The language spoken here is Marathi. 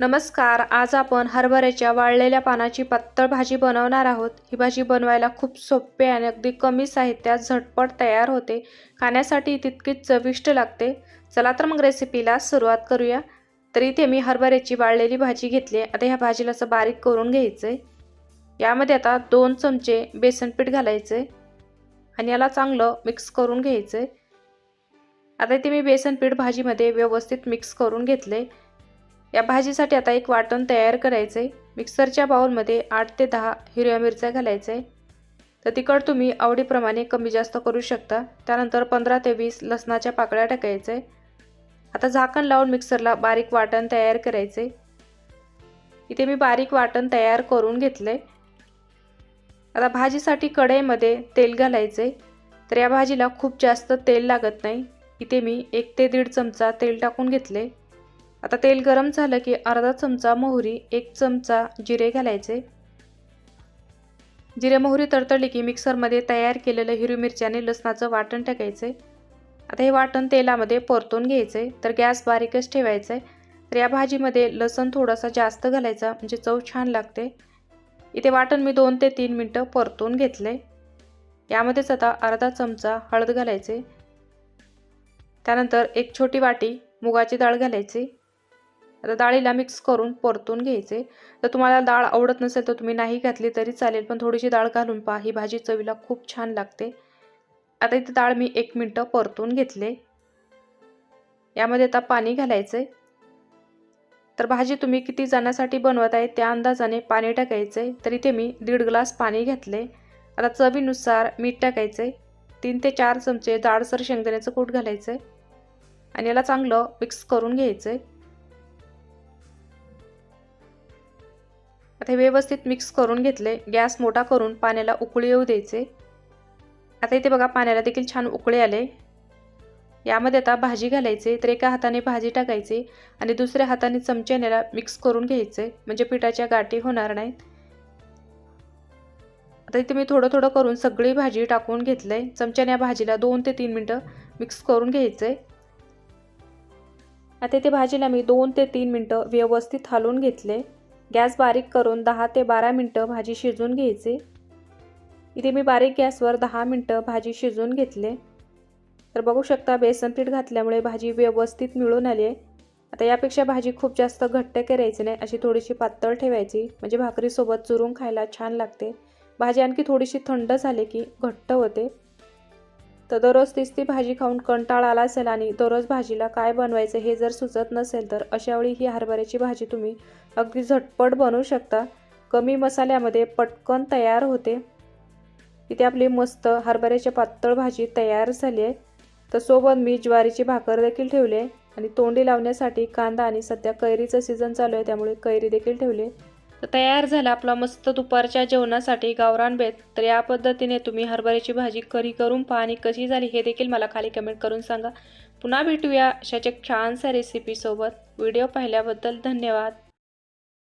नमस्कार आज आपण हरभऱ्याच्या वाळलेल्या पानाची पातळ भाजी बनवणार आहोत. ही भाजी बनवायला खूप सोपे आणि अगदी कमी साहित्यात झटपट तयार होते. खाण्यासाठी तितकीच चविष्ट लागते. चला तर मग रेसिपीला सुरुवात करूया. तर इथे मी हरभऱ्याची वाळलेली भाजी घेतली आता ह्या भाजीला असं बारीक करून घ्यायचं आहे यामध्ये आता दोन चमचे बेसन पीठ घालायचं आहे आणि याला चांगलं मिक्स करून घ्यायचं आहे आता इथे मी बेसन पीठ भाजीमध्ये व्यवस्थित मिक्स करून घेतलं आहे या भाजीसाठी आता एक वाटण तयार करायचं आहे मिक्सरच्या बाउलमध्ये आठ ते दहा हिरव्या मिरच्या घालायचं आहे तर तिखट तुम्ही आवडीप्रमाणे कमी जास्त करू शकता. त्यानंतर पंधरा ते वीस लसणाच्या पाकळ्या टाकायचं आहे आता झाकण लावून मिक्सरला बारीक वाटण तयार करायचं आहे इथे मी बारीक वाटण तयार करून घेतलं आहे आता भाजीसाठी कढईमध्ये तेल घालायचं आहे तर या भाजीला खूप जास्त तेल लागत नाही. इथे मी एक ते दीड चमचा तेल टाकून घेतले आता तेल गरम झालं की अर्धा चमचा मोहरी एक चमचा जिरे घालायचे. जिरे मोहरी तडतडली की मिक्सरमध्ये तयार केलेलं हिरवी मिरच्याने लसणाचं वाटण टाकायचं. आता हे वाटण तेलामध्ये परतून घ्यायचे तर गॅस बारीकच ठेवायचं. आहे तर या भाजीमध्ये लसण थोडासा जास्त घालायचा म्हणजे चव छान लागते. इथे वाटण मी दोन ते तीन मिनटं परतून घेतले. यामध्येच आता अर्धा चमचा हळद घालायचे. त्यानंतर एक छोटी वाटी मुगाची डाळ घालायची. आता डाळीला मिक्स करून परतून घ्यायचे. तर तुम्हाला डाळ आवडत नसेल तर तुम्ही नाही घातली तरी चालेल पण थोडीशी डाळ घालून पहा. ही भाजी चवीला खूप छान लागते. आता इथे डाळ मी एक मिनटं परतून घेतले. यामध्ये आता पाणी घालायचे तर भाजी तुम्ही किती जणांसाठी बनवत आहे त्या अंदाजाने पाणी टाकायचं आहे तर इथे मी दीड ग्लास पाणी घेतले. आता चवीनुसार मीठ टाकायचे तीन ते चार चमचे जाडसर शेंगदाण्याचं कूट घालायचं आहे आणि याला चांगलं मिक्स करून घ्यायचं आता व्यवस्थित मिक्स करून घेतले. गॅस मोठा करून पाण्याला उकळी येऊ द्यायचे. आता इथे बघा पाण्याला देखील छान उकळे आले. यामध्ये आता भाजी घालायचे तर एका हाताने भाजी टाकायची आणि दुसऱ्या हाताने चमच्यानेला मिक्स करून घ्यायचे. म्हणजे पिठाच्या गाठी होणार नाहीत. आता इथे मी थोडं थोडं करून सगळी भाजी टाकून घेतलं. आहे चमच्याने या भाजीला दोन ते तीन मिनटं मिक्स करून घ्यायचे. आता इथे भाजीला मी दोन ते तीन मिनटं व्यवस्थित हलवून घेतले. गॅस बारीक करून दहा ते बारा मिनटं भाजी शिजून घ्यायची. इथे मी बारीक गॅसवर दहा मिनटं भाजी शिजवून घेतले. तर बघू शकता बेसन पीठ घातल्यामुळे भाजी व्यवस्थित मिळून आली आहे. आता यापेक्षा भाजी खूप जास्त घट्ट करायची नाही अशी थोडीशी पातळ ठेवायची. म्हणजे भाकरीसोबत चुरून खायला छान लागते. भाजी आणखी थोडीशी थंड झाली की घट्ट होते. तर दररोज तीच ती भाजी खाऊन कंटाळा आला असेल आणि दररोज भाजीला काय बनवायचं हे जर सुचत नसेल तर अशावेळी ही हरभऱ्याची भाजी तुम्ही अगदी झटपट बनवू शकता. कमी मसाल्यामध्ये पटकन तयार होते. इथे आपली मस्त हरभऱ्याची पातळ भाजी तयार झाली आहे. तर सोबत मी ज्वारीची भाकर देखील ठेवली आहे आणि तोंडी लावण्यासाठी कांदा आणि सध्या कैरीचं सीझन चालू आहे त्यामुळे कैरी देखील ठेवली तर तयार झाला आपला मस्त दुपारच्या जेवणासाठी गावरान बेत. तर या पद्धतीने तुम्ही हरभऱ्याची भाजी करी करून पहा आणि कशी झाली हे देखील मला खाली कमेंट करून सांगा. पुन्हा भेटूया अशाच्या एक छानशा रेसिपीसोबत व्हिडिओ पाहिल्याबद्दल धन्यवाद.